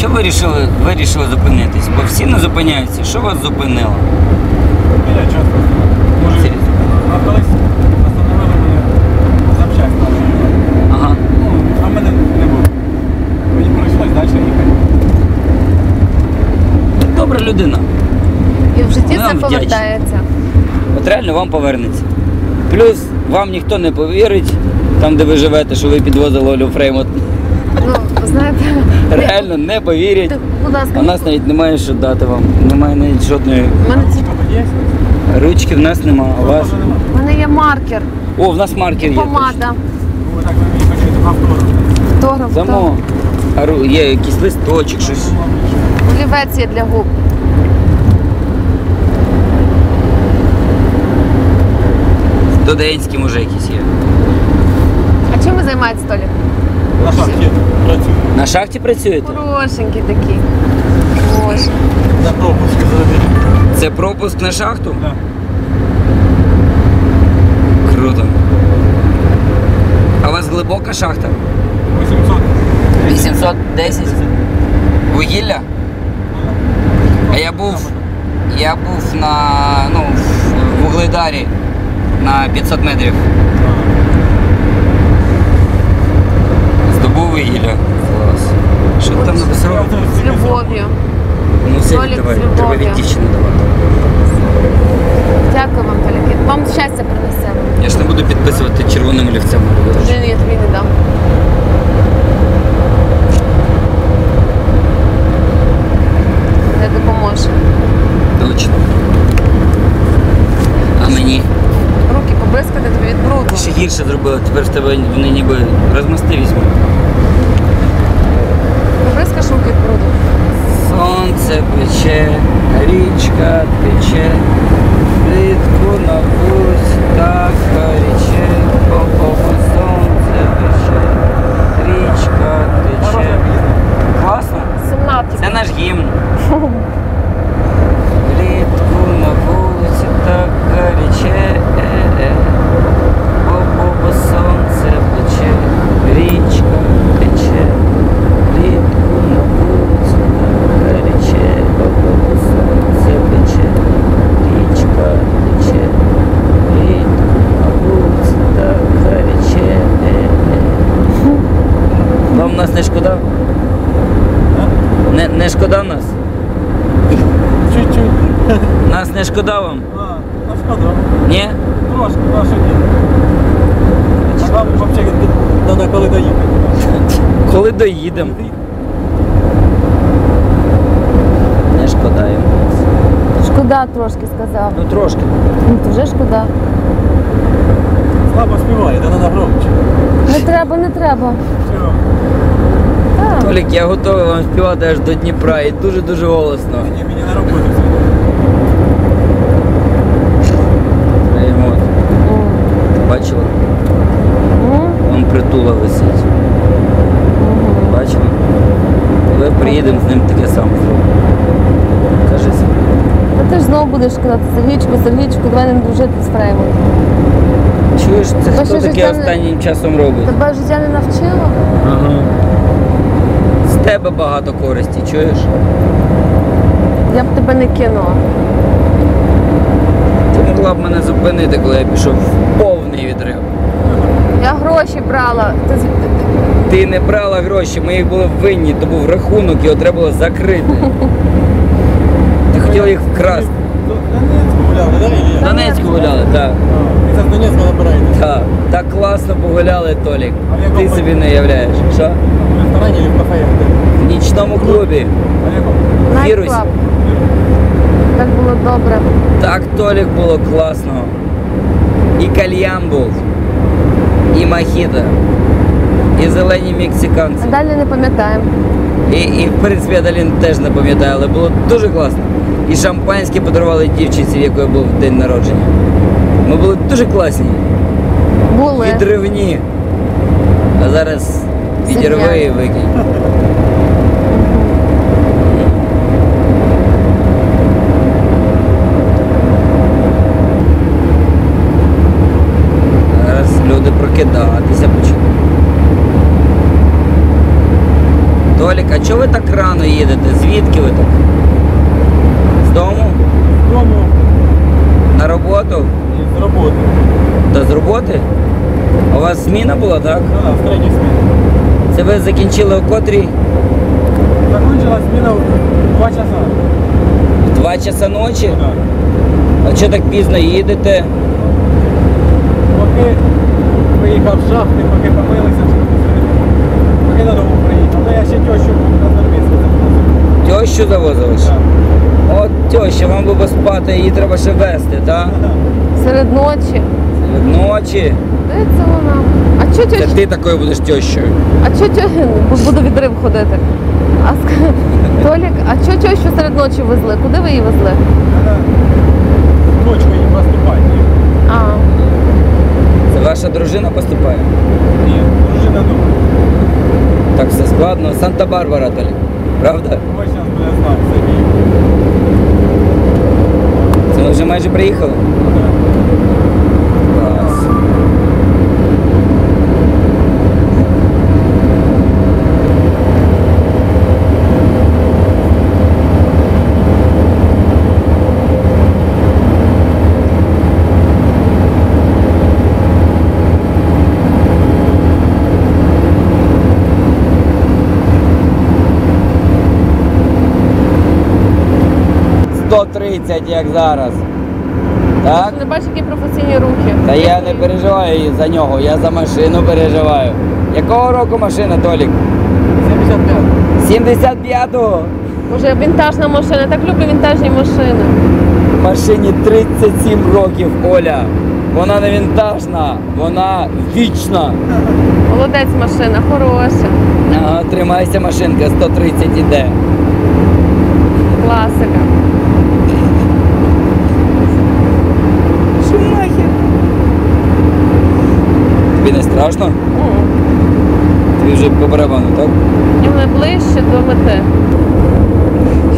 Чого ви вирішили, вирішили зупинитись? Бо всі не зупиняються. Що вас зупинило? Біля чітко. Може, а колись остановили мене запчасти. Ага. Ну, а мене не було. Мені прийшлось далі їхати. Добра людина. І в житті вдячні. повертається. От реально вам повернеться. Плюс вам ніхто не повірить, там де ви живете, що ви підвозили Олю Фреймут. Ну, знаєте, Реально не повірять. так, будь ласка, У нас навіть немає що дати вам. Немає навіть жодної в мене, ці- ручки, в нас нема. А у вас? В мене є маркер, О, в нас маркер є. точно. помада, ви так мені хочете автор. фотограф, Само. А ру- є якийсь листочок, щось. олівець є для губ. Студентські може якісь є. А чим ви займаєтесь, Толік? На шахті працюю. На шахті працюєте? Хорошенький такий. Боже. За пропуск зробити. Це пропуск на шахту? Да. Круто. А у вас глибока шахта? 800. 810? Вугілля? А я був. Я був на. ну, в Вугледарі на 500 метрів. Вугілля. Клас. Що ти там написав? З любов'ю. Ну Толік, віддавай. з Треба любов'ю. від дівчини давати. Дякую вам, Толік. Вам щастя принесе. Я ж не буду підписувати червоним олівцем. Вже я тобі не дам. Не допоможе. Точно. А мені? Руки побризкати тобі від бруду. Ти ще гірше зробила, тепер в тебе вони ніби розмасти візьмуть. Побризкаш руки. Сонце пече, річка тече, плитку на пусть так горіче, по-по-по, сонце пече, річка тече. Класно? Сумна Це наш гімн. Влітку на вулиці так гаряче, е-е. Бо-бо-бо сонце пече, річка тече. Влітку на вулиці так гаряче, бо-бо-бо сонце пече, річка тече. Влітку на вулиці так гаряче, е-е. Вам нас не шкода? Не, не шкода нас? Чуть-чуть. Нас не шкода вам? А, шкода. Ні? Трошки, а що ні? Взагалі треба коли доїхати. Коли доїдемо? Не шкода їм. Шкода трошки сказав. Ну трошки. Ну, то вже шкода. Слабо співає, де треба громче. Не треба, не треба. Чого? Толік, я готовий вам співати аж до Дніпра і дуже-дуже голосно. Ні, мені на роботу. Бачила? Вон притула висить. Бачила? Ми приїдемо з ним таке саме зробимо. Кажи собі. Та ти ж знову будеш казати Сергійчику, Сергійчику, давай не дружити з Фреймом. Чуєш, це Та хто таке це не- останнім часом робить? Тебе життя не навчило? Ага. З тебе багато користі, чуєш? Я б тебе не кинула. Ти могла б мене зупинити, коли я пішов в повний відрив. Я гроші брала. Ти, Ти не брала гроші, ми їх були винні, то був рахунок, його треба було закрити. Ти хотіла їх вкрасти. Донецьку гуляли, да? Ілля? В Донецьку гуляли, так. І це з Донецька набираєте. Так, так класно погуляли, Толік. А в якому Ти собі не являєш. Що? В ресторані чи в кафе? В нічному клубі. А в якому? Вірусь. Найклаб. Так було добре. Так Толік було класно. І кальян був, і мохіто, і зелені А далі не пам'ятаємо. І, і в принципі я далі теж не пам'ятаю, але було дуже класно. І шампанське подарували дівчинці, в якої був день народження. Ми були дуже класні, Були. відривні. А зараз відірви і викинь. Зараз люди прокидатися почнуть. Толік, а чого ви так так рано їдете? Звідки ви так? З дому? З Дому На роботу? і з роботи. Та з роботи? А у вас зміна була, так? Да, в третій зміні. Це ви закінчили о котрій? Закончилась зміна в 2 часа. В Два часа ночі? Да. А чого так пізно їдете? Поки виїхав з шахти, поки помилися, поки додому приїхав. Ну я ще тещу на Зарвіцьку запросив. Тещу завозили? Так. От теща, вам би поспати, її треба ще вести, так? Серед ночі. Від ночі. Де це вона? А чого Це ти такою будеш тещою. А чого тьощ... Бо буду відрив ходити. А ск... Толік, а чого тьощу серед ночі везли? Куди ви її везли? Треба Ваша дружина поступає? Ні, дружина дома. Так все складно. Санта-Барбара далі, правда? Ось зараз буде знак, Сергій. Це ми вже майже приїхали? Так. Ну 130, як зараз. Так? Не бачиш, які професійні рухи. Та я не переживаю за нього, я за машину переживаю. Якого року машина, Толік? 75. 75-го? Може вінтажна машина, так люблю вінтажні машини. Машині 37 років, Оля. Вона не вінтажна, вона вічна. Молодець машина, хороша. Ага, Тримайся машинка, 130 іде. Класика. страшно? М. Тобі вже по барабану, так? І ми ближче до мети.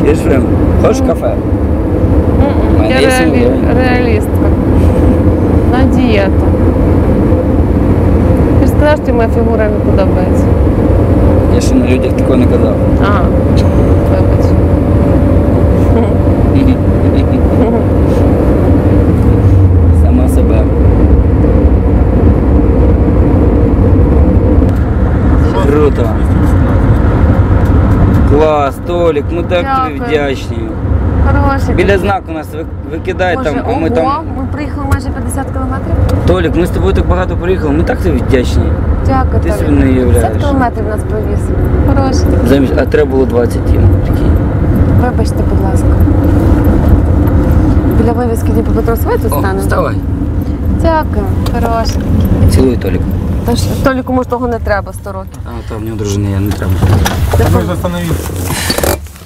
Чуєш, Фрем? Хочеш кафе? М-м. мене Я є реалі... сумніви. реалістка. На дієту. Ти ж сказав, що тобі моя фігура не подобається. Я ще на людях такого не казав. А, вибач. Круто. Клас, Толік, ми так тобі Дякую. вдячні. Хороший. Біля знаку нас ви- викидай Боже, там, а ми ого, там. ми приїхали майже 50 кілометрів. Толік, ми з тобою так багато приїхали, ми так тобі вдячні. Дякую, Ти собі не уявляєш. 50 кілометрів нас провіз. Хороший. Замість, а треба було 20 тім. Прикинь. Вибачте, будь ласка. Біля вивіски Дніпропетровської тут О, станемо? вставай. Дякую, хороший. Цілуй Толік. Тож Толіку може того не треба 100 років. А, там в нього дружини я не треба. Ж остановитися.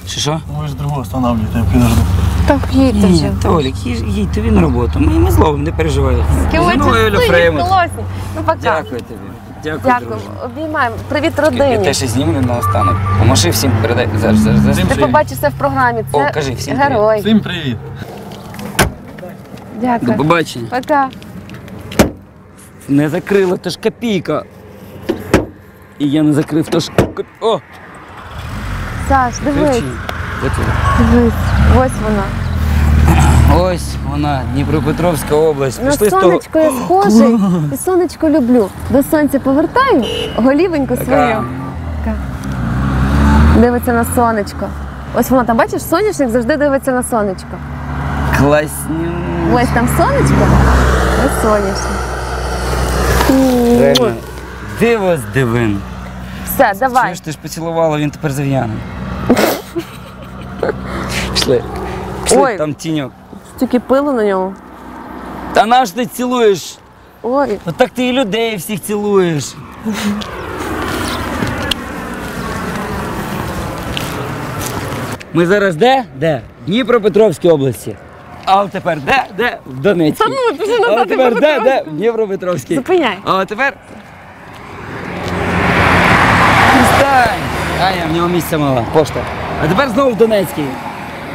Що що? Ж другого останавливаєте, я підожду. Так їдьте вже. Толік, їдь, їдь тобі на роботу. Ми, ми зловимо, не переживай. Оля Фреймут. класні. Ну пока. Дякую тобі. Дякую, Дякую. друже. Обіймаємо. Привіт Я родині. теж ще зніму на останок. Помаши всім, передай. Зараз, зараз, зараз. Ти побачиш все в програмі. Це О, кажи всім привіт. герой. Всім привіт. До Дякую. побачення. Пока. Не закрила, то ж копійка. І я не закрив, то ж коп... О! Саш, дивись. Ключі. Дивись. Ось вона. Ось вона, Дніпропетровська область. На Пішли з того. сонечко я схожий. І сонечко люблю. До сонця повертаю, голівеньку свою. Така. Дивиться на сонечко. Ось воно там, бачиш, соняшник завжди дивиться на сонечко. Класні. Ось там сонечко, ось соняшник. Реально. Диво з дивин. Все, давай. Чуєш, ти ж поцілувала, він тепер зав'яне. Пішли. Пішли, Ой. там тіньок. Стільки пилу на ньому. Та наш ти цілуєш? Ой, Ну так ти і людей всіх цілуєш. Ми зараз де? Де? В Дніпропетровській області. А тепер де? Де? В Донецькій. Та ну, пішли А назад, от тепер де? Де? В Дніпропетровській. зупиняй. А тепер. Стань! А я в нього місця мало. Пошта. А тепер знову в Донецькій.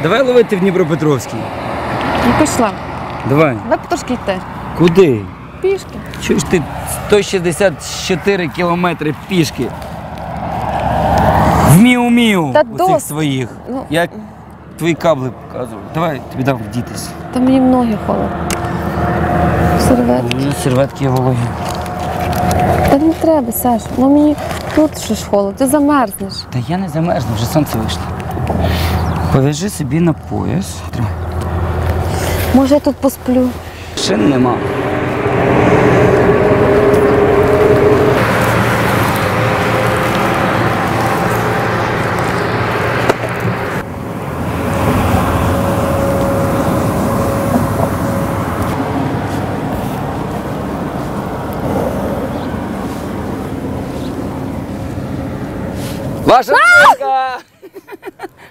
Давай ловити в Дніпропетровській. Ну пішла. Давай. Давай потрошки йти. Куди? Пішки. Чуєш ти 164 кілометри пішки. В міу-міу Та у цих своїх. Ну. Я твої кабли показував. Давай тобі дам вдітись. Та мені ноги холодно. Серветки. Вже серветки вологі. Та не треба, Саш. Ну мені тут ще ж холодно, ти замерзнеш. Та я не замерзну, вже сонце вийшло. Пов'яжи собі на пояс. Може я тут посплю? Шин нема.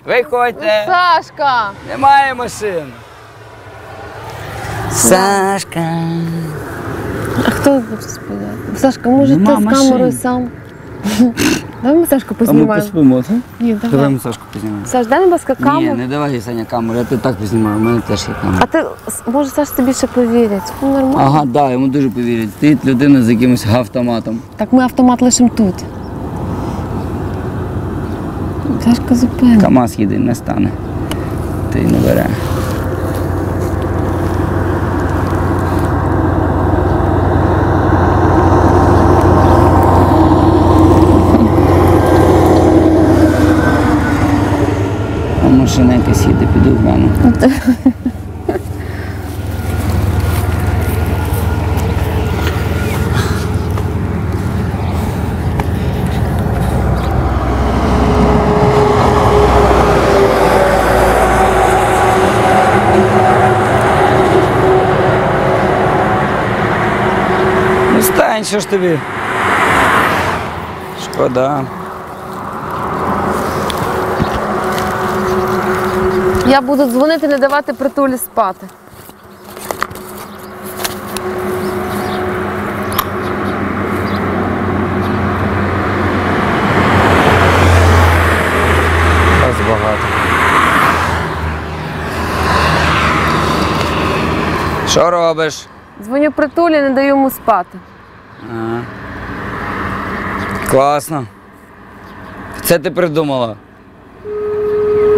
Виходьте! Сашка! Немає машин. Сашка. А хто буде співати? Сашка, може Нема ти з машин. камерою сам? Давай ми Сашку А ми познімаємо. поспимо, так? Ні, Давай давай. ми Сашку познімаємо. Саш, дай будь ласка, Ні, камеру. не давай Саня камеру, я ти так познімаю, у мене теж є камера. А ти, с- може, Саш тобі ще повірять? Ну, нормально. Ага, так, да, йому дуже повірять. Стоїть людина з якимось автоматом. Так ми автомат лишимо тут. Сашка зупини. КАМАЗ їде, не стане. Ти не бере. А машина якась їде, піду гляну. Що ж тобі? Шкода. Я буду дзвонити, не давати притулі спати. Вас багато. Що робиш? Дзвоню притулі, не даю йому спати. Ага. Класно. Це ти придумала.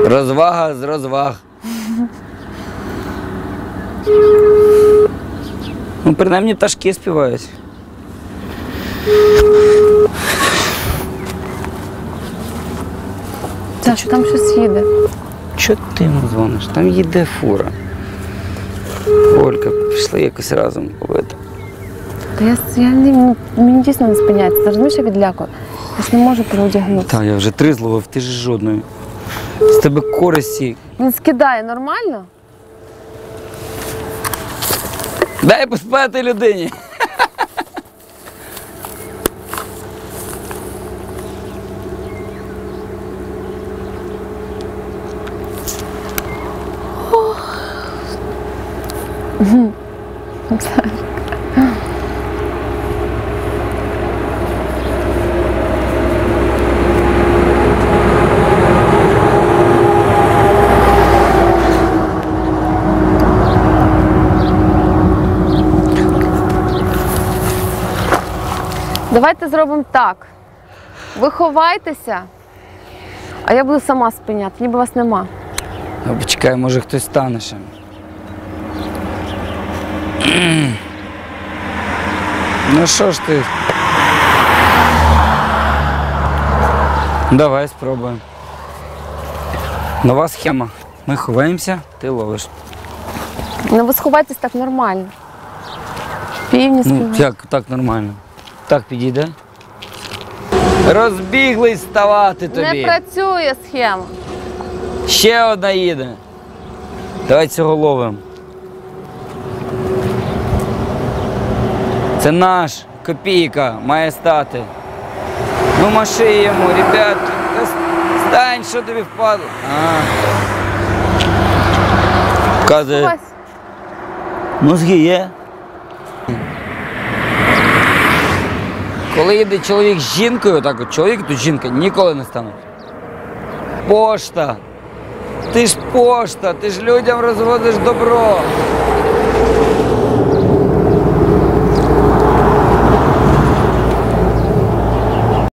Розвага з розваг. Ну, принаймні пташки співають. Саш, там щось їде. Чого ти йому дзвониш? Там їде фура. Олька, пішли якось разом побити. Та я, я не, мені дійсно не спиняється. Ти розумієш, я відляку. Я ж не можу переодягнутися. Та я вже три зловив, ти ж жодної. З тебе користі. Він скидає нормально? Дай поспати людині. Давайте зробимо так. Ви ховайтеся, а я буду сама спиняти, ніби вас нема. А почекай, може хтось стане ще. Ну що ж ти? Давай спробуємо. Нова схема. Ми ховаємося, ти ловиш. Ну ви сховайтесь так нормально. Півні Ну, як так нормально. Так підійде. Розбіглись ставати Не працює схема. Ще одна їде. Давай цього ловимо. Це наш копійка має стати. Ну маши йому, ребят. Та Стань, що тобі впадло. Вказує. Мозги є. Коли йде чоловік з жінкою, так от чоловік тут жінка ніколи не стануть. Пошта. Ти ж пошта, ти ж людям розводиш добро.